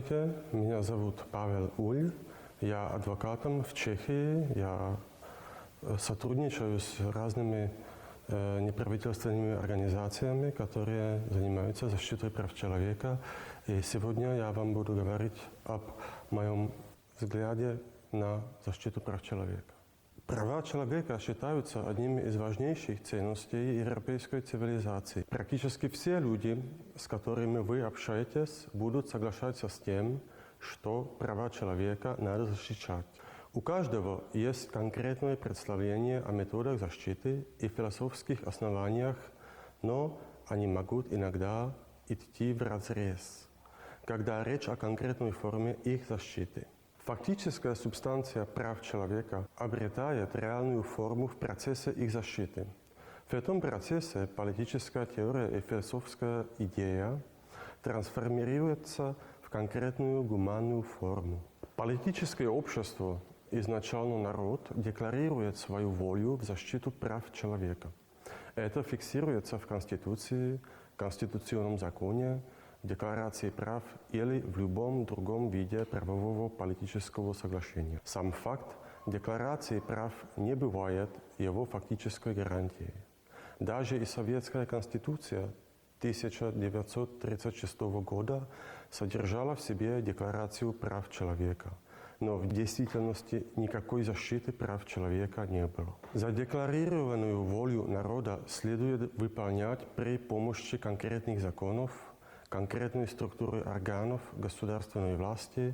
Здравствуйте, меня зовут Павел Уль. Я адвокатом в Чехии. Я э, сотрудничаю с разными э, неправительственными организациями, которые занимаются защитой прав человека. И сегодня я вам буду говорить об моем взгляде на защиту прав человека. Права человека считаются одними из важнейших ценностей европейской цивилизации. Практически все люди, с которыми вы общаетесь, будут соглашаться с тем, что права человека надо защищать. У каждого есть конкретное представление о методах защиты и философских основаниях, но они могут иногда идти в разрез, когда речь о конкретной форме их защиты. Фактическая субстанция прав человека обретает реальную форму в процессе их защиты. В этом процессе политическая теория и философская идея трансформируются в конкретную гуманную форму. Политическое общество, изначально народ, декларирует свою волю в защиту прав человека. Это фиксируется в Конституции, Конституционном законе, декларации прав или в любом другом виде правового политического соглашения. Сам факт декларации прав не бывает его фактической гарантией. Даже и Советская Конституция 1936 года содержала в себе декларацию прав человека, но в действительности никакой защиты прав человека не было. Задекларированную волю народа следует выполнять при помощи конкретных законов, конкретной структуры органов государственной власти,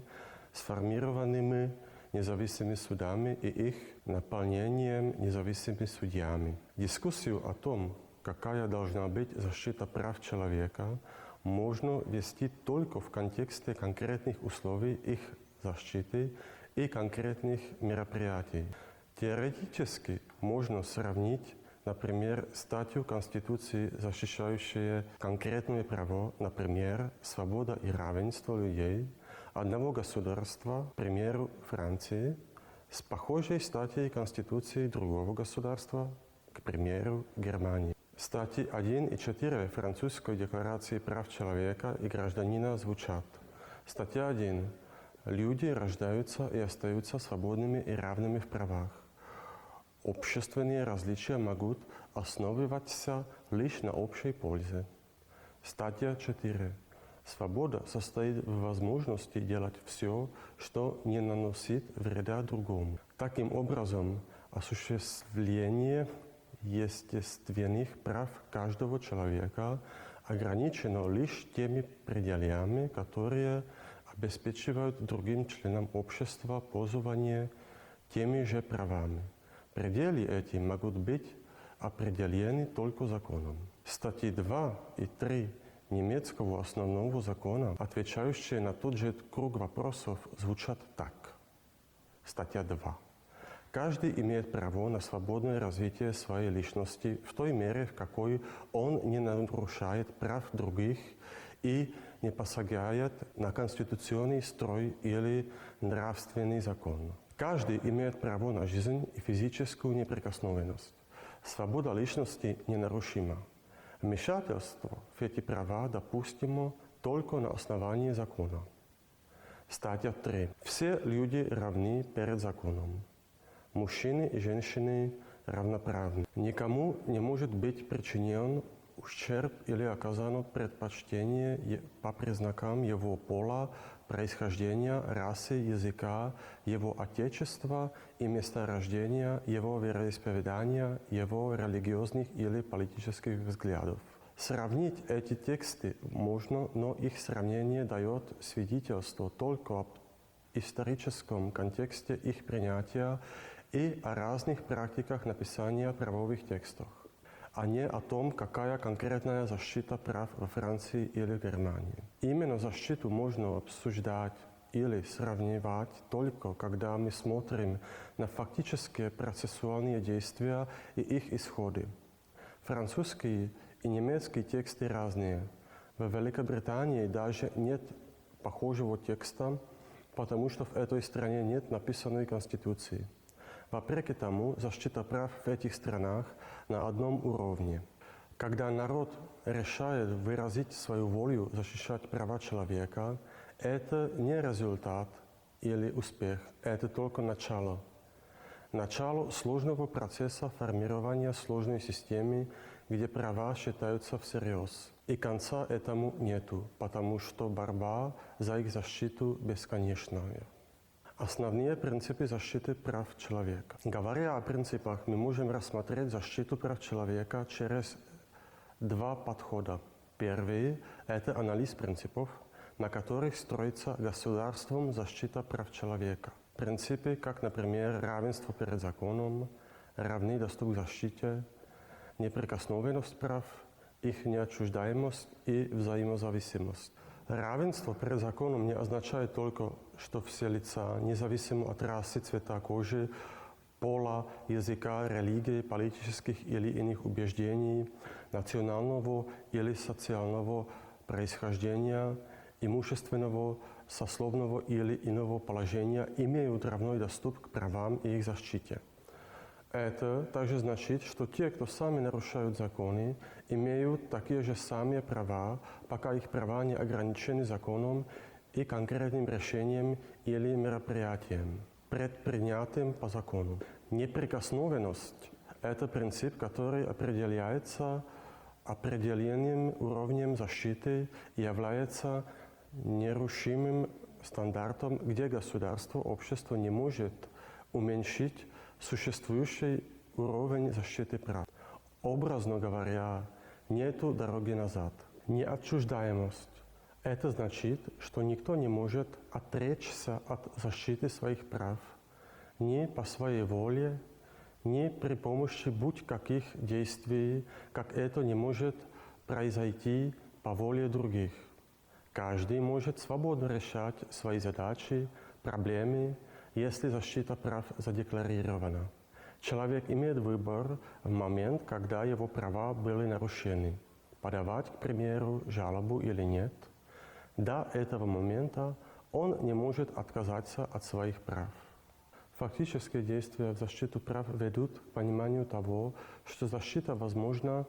сформированными независимыми судами и их наполнением независимыми судьями. Дискуссию о том, какая должна быть защита прав человека, можно вести только в контексте конкретных условий их защиты и конкретных мероприятий. Теоретически можно сравнить Например, статью Конституции, защищающие конкретное право, например, свобода и равенство людей одного государства, к примеру, Франции, с похожей статьей Конституции другого государства, к примеру, Германии. Статьи 1 и 4 Французской декларации прав человека и гражданина звучат. Статья 1. Люди рождаются и остаются свободными и равными в правах. Общественные различия могут основываться лишь на общей пользе. Статья 4. Свобода состоит в возможности делать все, что не наносит вреда другому. Таким образом, осуществление естественных прав каждого человека ограничено лишь теми пределами, которые обеспечивают другим членам общества пользование теми же правами. Пределы эти могут быть определены только законом. Статьи 2 и 3 немецкого основного закона, отвечающие на тот же круг вопросов, звучат так. Статья 2. Каждый имеет право на свободное развитие своей личности в той мере, в какой он не нарушает прав других и не посягает на конституционный строй или нравственный закон. Каждый имеет право на жизнь и физическую неприкосновенность. Свобода личности ненарушима. Вмешательство в эти права допустимо только на основании закона. Статья 3. Все люди равны перед законом. Мужчины и женщины равноправны. Никому не может быть причинен ущерб или оказано предпочтение по признакам его пола, происхождения, расы, языка, его отечества и места рождения, его вероисповедания, его религиозных или политических взглядов. Сравнить эти тексты можно, но их сравнение дает свидетельство только об историческом контексте их принятия и о разных практиках написания правовых текстов а не о том, какая конкретная защита прав во Франции или Германии. Именно защиту можно обсуждать или сравнивать только когда мы смотрим на фактические процессуальные действия и их исходы. Французские и немецкие тексты разные. В Великобритании даже нет похожего текста, потому что в этой стране нет написанной конституции. Вопреки тому, защита прав в этих странах на одном уровне. Когда народ решает выразить свою волю защищать права человека, Это не результат или успех, это только начало. Начало сложного процесса формирования сложной системы, где права считаются всерьез. И конца этому нету, потому что борьба за их защиту бесконечная. Основные принципы защиты прав человека. Говоря о принципах, мы можем рассмотреть защиту прав человека через два подхода. Первый – это анализ принципов, на которых строится государством защита прав человека. Принципы, как, например, равенство перед законом, равный доступ к защите, неприкосновенность прав, их неотчуждаемость и взаимозависимость. Равенство перед законом не означает только, что все лица, независимо от расы, цвета кожи, пола, языка, религии, политических или иных убеждений, национального или социального происхождения, имущественного, сословного или иного положения, имеют равной доступ к правам и их защите. Это также значит, что те, кто сами нарушают законы, имеют такие же самые права, пока их права не ограничены законом и конкретным решением или мероприятием, предпринятым по закону. Неприкосновенность – это принцип, который определяется определенным уровнем защиты и является нерушимым стандартом, где государство, общество не может уменьшить существующий уровень защиты прав. Образно говоря, нету дороги назад. Неотчуждаемость – это значит, что никто не может отречься от защиты своих прав ни по своей воле, ни при помощи будь каких действий, как это не может произойти по воле других. Каждый может свободно решать свои задачи, проблемы, если защита прав задекларирована. Человек имеет выбор в момент, когда его права были нарушены. Подавать, к примеру, жалобу или нет. До этого момента он не может отказаться от своих прав. Фактические действия в защиту прав ведут к пониманию того, что защита возможна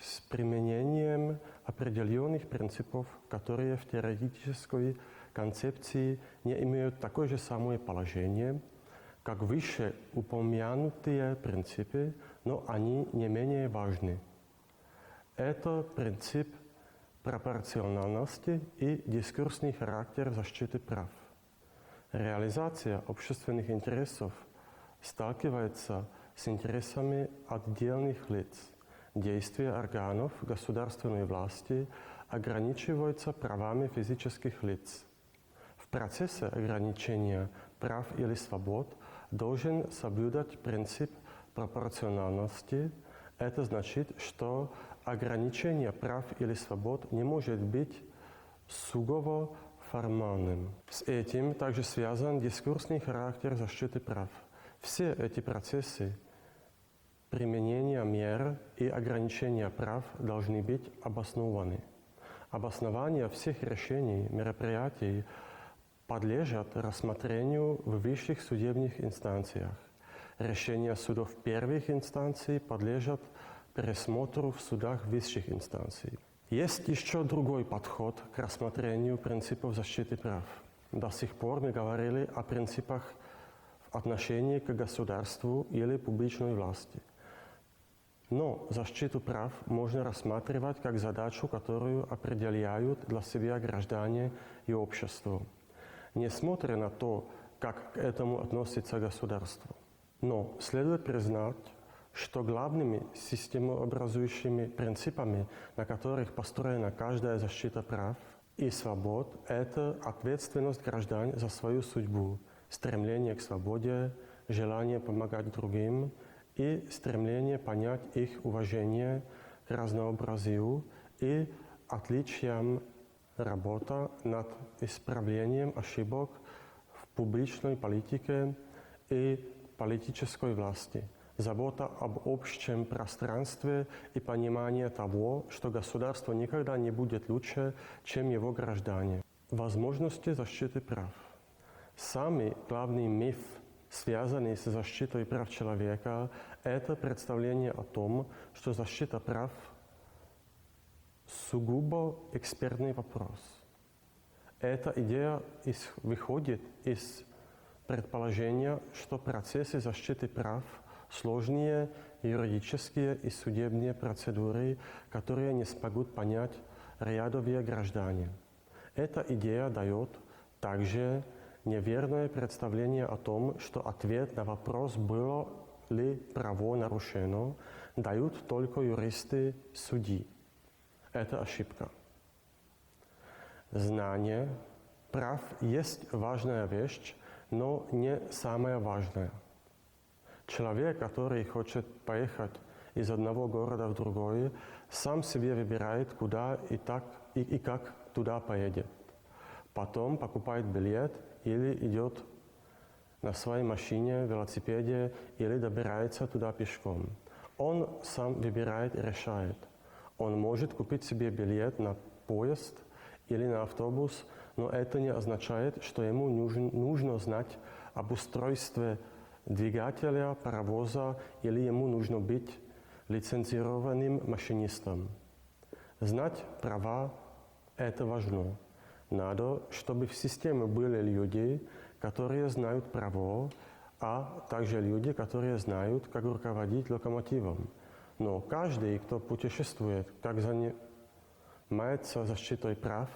с применением определенных принципов, которые в теоретической концепции не имеют такое же самое положение, как выше упомянутые принципы, но они не менее важны. Это принцип пропорциональности и дискурсный характер защиты прав. Реализация общественных интересов сталкивается с интересами отдельных лиц. Действия органов государственной власти ограничиваются правами физических лиц. В процессе ограничения прав или свобод должен соблюдать принцип пропорциональности. Это значит, что ограничение прав или свобод не может быть сугубо формальным. С этим также связан дискурсный характер защиты прав. Все эти процессы применения мер и ограничения прав должны быть обоснованы. Обоснование всех решений, мероприятий подлежат рассмотрению в высших судебных инстанциях. Решения судов первых инстанций подлежат пересмотру в судах высших инстанций. Есть еще другой подход к рассмотрению принципов защиты прав. До сих пор мы говорили о принципах в отношении к государству или публичной власти. Но защиту прав можно рассматривать как задачу, которую определяют для себя граждане и общество, несмотря на то, как к этому относится государство. Но следует признать, что главными системообразующими принципами, на которых построена каждая защита прав и свобод, это ответственность граждан за свою судьбу, стремление к свободе, желание помогать другим и стремление понять их уважение к разнообразию и отличиям работа над исправлением ошибок в публичной политике и политической власти – забота об общем пространстве и понимание того, что государство никогда не будет лучше, чем его граждане. Возможности защиты прав. Самый главный миф, связанный с защитой прав человека, это представление о том, что защита прав сугубо экспертный вопрос. Эта идея из- выходит из предположения, что процессы защиты прав сложные юридические и судебные процедуры, которые не смогут понять рядовые граждане. Эта идея дает также неверное представление о том, что ответ на вопрос, было ли право нарушено, дают только юристы судьи. Это ошибка. Знание прав есть важная вещь, но не самая важная. Человек, который хочет поехать из одного города в другой, сам себе выбирает, куда и, так, и, и как туда поедет. Потом покупает билет или идет на своей машине, велосипеде или добирается туда пешком. Он сам выбирает и решает. Он может купить себе билет на поезд или на автобус, но это не означает, что ему нужен, нужно знать об устройстве двигателя, паровоза или ему нужно быть лицензированным машинистом. Знать права – это важно. Надо, чтобы в системе были люди, которые знают право, а также люди, которые знают, как руководить локомотивом. Но каждый, кто путешествует, как занимается защитой прав,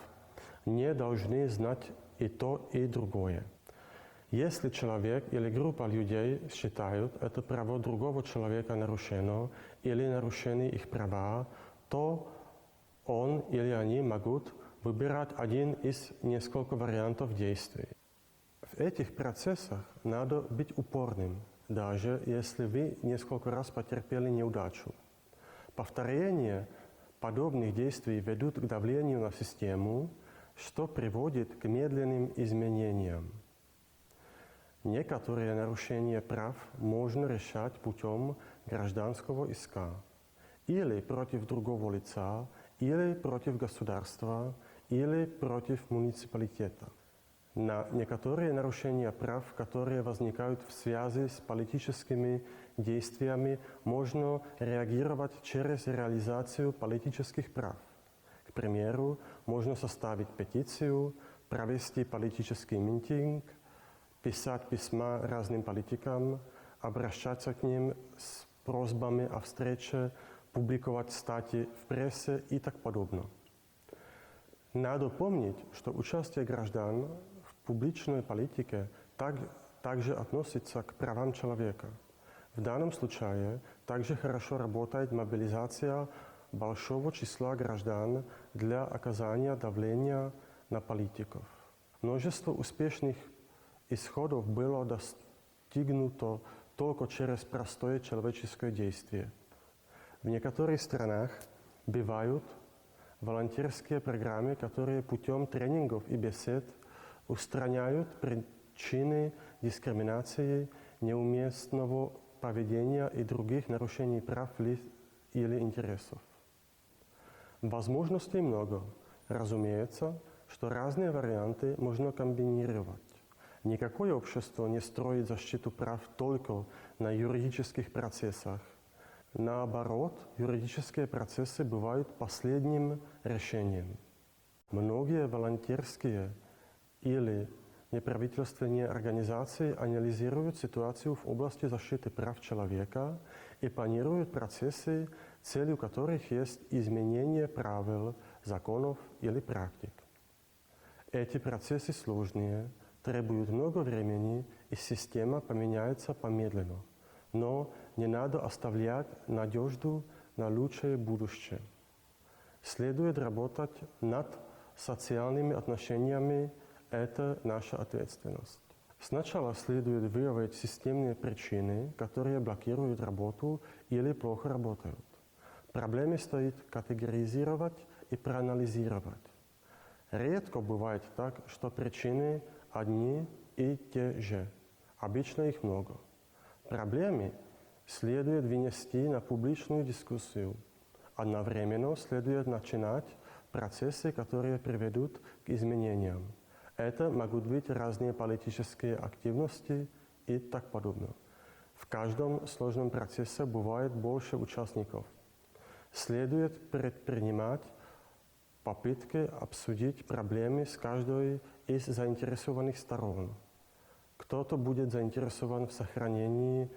не должны знать и то, и другое. Если человек или группа людей считают это право другого человека нарушено или нарушены их права, то он или они могут выбирать один из нескольких вариантов действий. В этих процессах надо быть упорным, даже если вы несколько раз потерпели неудачу. Повторение подобных действий ведут к давлению на систему, что приводит к медленным изменениям. Некоторые нарушения прав можно решать путем гражданского иска или против другого лица, или против государства, или против муниципалитета. На некоторые нарушения прав, которые возникают в связи с политическими действиями, можно реагировать через реализацию политических прав. К примеру, можно составить петицию, провести политический митинг, писать письма разным политикам, обращаться к ним с просьбами о встрече, публиковать статьи в прессе и так подобное. Надо помнить, что участие граждан публичной политике так, также относится к правам человека. В данном случае также хорошо работает мобилизация большого числа граждан для оказания давления на политиков. Множество успешных исходов было достигнуто только через простое человеческое действие. В некоторых странах бывают волонтерские программы, которые путем тренингов и бесед устраняют причины дискриминации, неуместного поведения и других нарушений прав или интересов. Возможностей много. Разумеется, что разные варианты можно комбинировать. Никакое общество не строит защиту прав только на юридических процессах. Наоборот, юридические процессы бывают последним решением. Многие волонтерские или неправительственные организации анализируют ситуацию в области защиты прав человека и планируют процессы, целью которых есть изменение правил, законов или практик. Эти процессы сложные, требуют много времени, и система поменяется помедленно. Но не надо оставлять надежду на лучшее будущее. Следует работать над социальными отношениями, это наша ответственность. Сначала следует выявить системные причины, которые блокируют работу или плохо работают. Проблемы стоит категоризировать и проанализировать. Редко бывает так, что причины одни и те же. Обычно их много. Проблемы следует вынести на публичную дискуссию. Одновременно следует начинать процессы, которые приведут к изменениям. Это могут быть разные политические активности и так подобное. В каждом сложном процессе бывает больше участников. Следует предпринимать попытке обсудить проблемы с каждой из заинтересованных сторон. Кто-то будет заинтересован в сохранении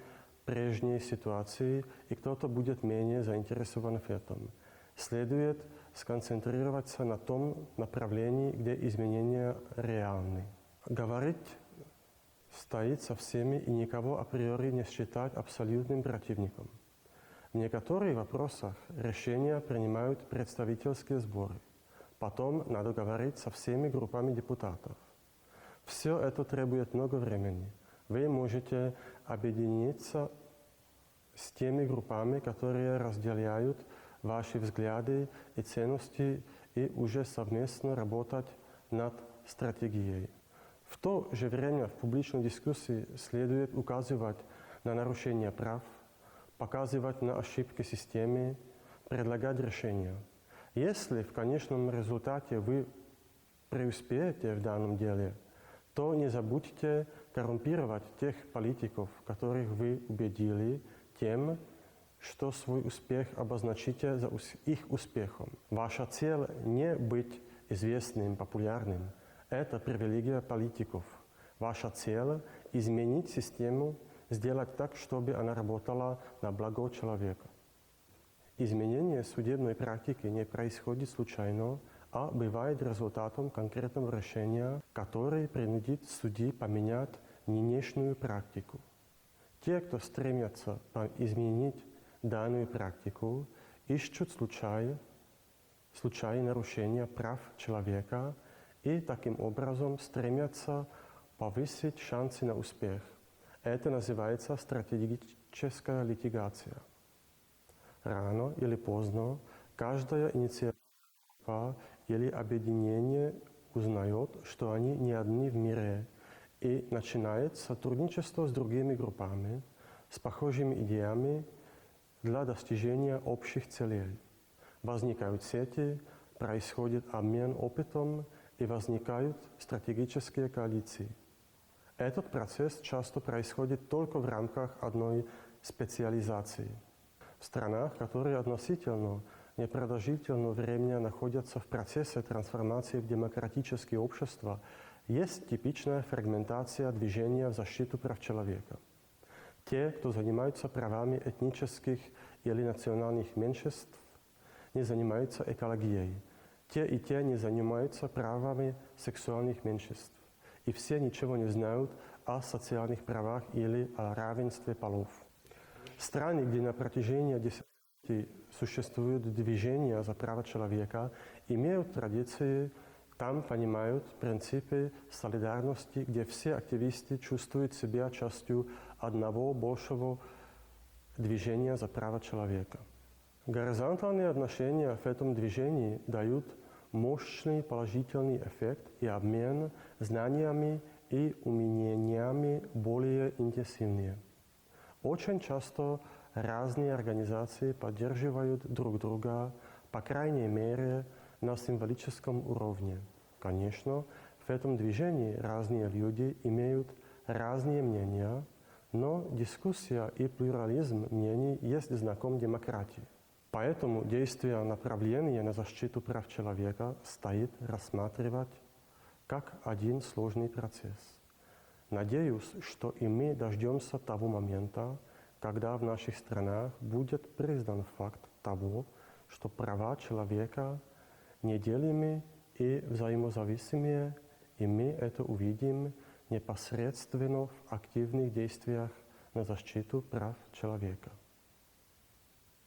прежней ситуации, и кто-то будет менее заинтересован в этом. Следует сконцентрироваться на том направлении, где изменения реальны. Говорить стоит со всеми и никого априори не считать абсолютным противником. В некоторых вопросах решения принимают представительские сборы. Потом надо говорить со всеми группами депутатов. Все это требует много времени. Вы можете объединиться с теми группами, которые разделяют ваши взгляды и ценности, и уже совместно работать над стратегией. В то же время в публичной дискуссии следует указывать на нарушения прав, показывать на ошибки системы, предлагать решения. Если в конечном результате вы преуспеете в данном деле, то не забудьте коррумпировать тех политиков, которых вы убедили тем, что свой успех обозначите за их успехом. Ваша цель не быть известным, популярным – это привилегия политиков. Ваша цель – изменить систему, сделать так, чтобы она работала на благо человека. Изменение судебной практики не происходит случайно, а бывает результатом конкретного решения, которое принудит судьи поменять нынешнюю практику. Те, кто стремятся изменить данную практику, ищут случаи, случаи нарушения прав человека – и таким образом стремятся повысить шансы на успех. Это называется стратегическая литигация. Рано или поздно каждая инициатива или объединение узнает, что они не одни в мире, и начинает сотрудничество с другими группами, с похожими идеями для достижения общих целей. Возникают сети, происходит обмен опытом и возникают стратегические коалиции. Этот процесс часто происходит только в рамках одной специализации. В странах, которые относительно непродолжительное время находятся в процессе трансформации в демократические общества, есть типичная фрагментация движения в защиту прав человека. Те, кто занимаются правами этнических или национальных меньшинств, не занимаются экологией – те и те не занимаются правами сексуальных меньшинств. И все ничего не знают о социальных правах или о равенстве полов. Страны, где на протяжении десятилетий существуют движения за права человека, имеют традиции, там понимают принципы солидарности, где все активисты чувствуют себя частью одного большего движения за права человека. Горизонтальные отношения в этом движении дают мощный положительный эффект и обмен знаниями и умениями более интенсивнее. Очень часто разные организации поддерживают друг друга, по крайней мере, на символическом уровне. Конечно, в этом движении разные люди имеют разные мнения, но дискуссия и плюрализм мнений есть знаком демократии. Поэтому действия направления на защиту прав человека стоит рассматривать как один сложный процесс. Надеюсь, что и мы дождемся того момента, когда в наших странах будет признан факт того, что права человека неделимы и взаимозависимые, и мы это увидим непосредственно в активных действиях на защиту прав человека.